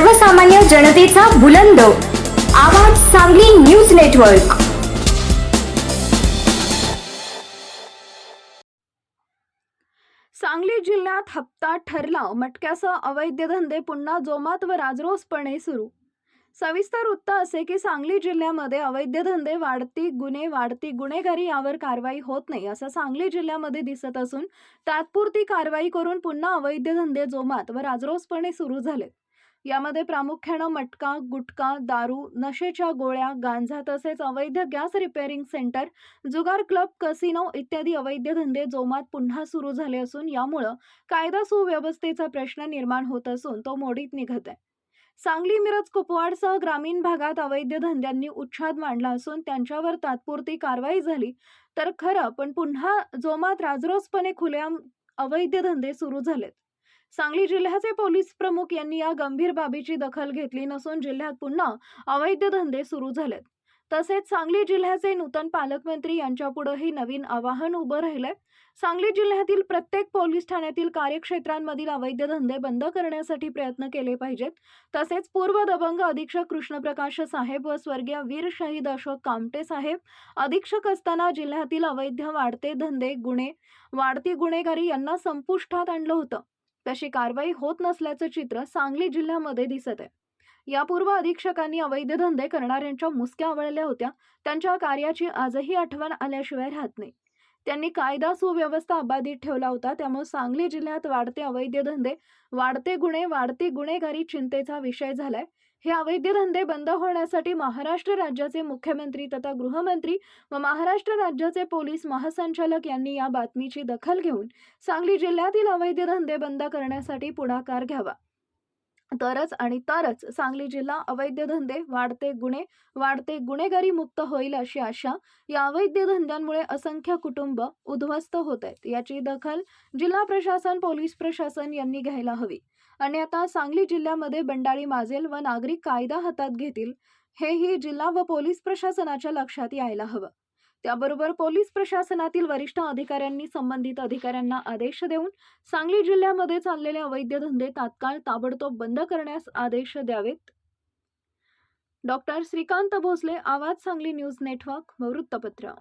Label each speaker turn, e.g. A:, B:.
A: सर्वसामान्य जनतेचा बुलंद. आवाज सांगली न्यूज नेटवर्क.
B: सांगली जिल्ह्यात हप्ता ठरला. मटक्यासह अवैध धंदे पुन्हा जोमात व राजरोसपणे सुरू. सविस्तर वृत्त असे की सांगली जिल्ह्यामध्ये अवैध धंदे वाढती गुन्हे वाढती गुन्हेगारी यावर कारवाई होत नाही असं सांगली जिल्ह्यामध्ये दिसत असून तात्पुरती कारवाई करून पुन्हा अवैध धंदे जोमात व राजरोसपणे सुरू झाले यामध्ये प्रामुख्यानं मटका गुटखा दारू नशेच्या गोळ्या गांजा तसेच अवैध गॅस रिपेअरिंग सेंटर जुगार क्लब कसिनो इत्यादी अवैध धंदे जोमात पुन्हा सुरू झाले असून यामुळं कायदा सुव्यवस्थेचा प्रश्न निर्माण होत असून तो मोडीत निघत आहे. सांगली मिरज कुपवाडसह ग्रामीण भागात अवैध धंद्यांनी उच्छाद मांडला असून त्यांच्यावर तात्पुरती कारवाई झाली तर खरं पण पुन्हा जोमात राजरोसपणे खुलेआम अवैध धंदे सुरू झालेत. सांगली जिल्ह्याचे पोलीस प्रमुख यांनी या गंभीर बाबीची दखल घेतली नसून जिल्ह्यात पुन्हा अवैध धंदे सुरू झालेत. तसेच सांगली जिल्ह्याचे नूतन पालकमंत्री यांच्यापुढेही नवीन आवाहन उभं राहिलंय. सांगली जिल्ह्यातील प्रत्येक पोलीस ठाण्यातील कार्यक्षेत्रांमधील अवैध धंदे बंद करण्यासाठी प्रयत्न केले पाहिजेत. तसेच पूर्व दबंग अधीक्षक कृष्णप्रकाश साहेब व स्वर्गीय वीर शहीद अशोक कामटे साहेब अधीक्षक असताना जिल्ह्यातील अवैध वाढते धंदे गुन्हे वाढती गुन्हेगारी यांना संपुष्टात आणलं होतं. तशी कारवाई होत नसल्याचं चित्र सांगली जिल्ह्यामध्ये दिसत आहे. यापूर्व अधीक्षकांनी अवैध धंदे करणाऱ्यांच्या मुसक्या आवळल्या होत्या. त्यांच्या कार्याची आजही आठवण आल्याशिवाय राहत नाही. त्यांनी कायदा सुव्यवस्था अबाधित ठेवला होता. त्यामुळे सांगली जिल्ह्यात वाढते अवैध धंदे वाढते गुन्हे वाढती गुन्हेगारी चिंतेचा विषय झालाय. हे अवैध धंदे बंद होण्यासाठी महाराष्ट्र राज्याचे मुख्यमंत्री तथा गृहमंत्री व महाराष्ट्र राज्याचे पोलीस महासंचालक यांनी या बातमीची दखल घेऊन सांगली जिल्ह्यातील अवैध धंदे बंद करण्यासाठी पुढाकार घ्यावा. तरच आणि तरच सांगली जिल्हा अवैध धंदे वाढते गुन्हे वाढते गुन्हेगारी मुक्त होईल अशी आशा या अवैध धंद्यांमुळे असंख्य कुटुंब उद्ध्वस्त होत आहेत. याची दखल जिल्हा प्रशासन पोलीस प्रशासन यांनी घ्यायला हवी. आणि आता सांगली जिल्ह्यामध्ये बंडाळी माजेल व नागरिक कायदा हातात घेतील हेही जिल्हा व पोलीस प्रशासनाच्या लक्षात यायला हवं. त्याबरोबर पोलीस प्रशासनातील वरिष्ठ अधिकाऱ्यांनी संबंधित अधिकाऱ्यांना आदेश देऊन सांगली जिल्ह्यामध्ये चाललेले अवैध धंदे तात्काळ ताबडतोब बंद करण्यास आदेश द्यावेत. डॉक्टर श्रीकांत भोसले आवाज सांगली न्यूज नेटवर्क व वृत्तपत्र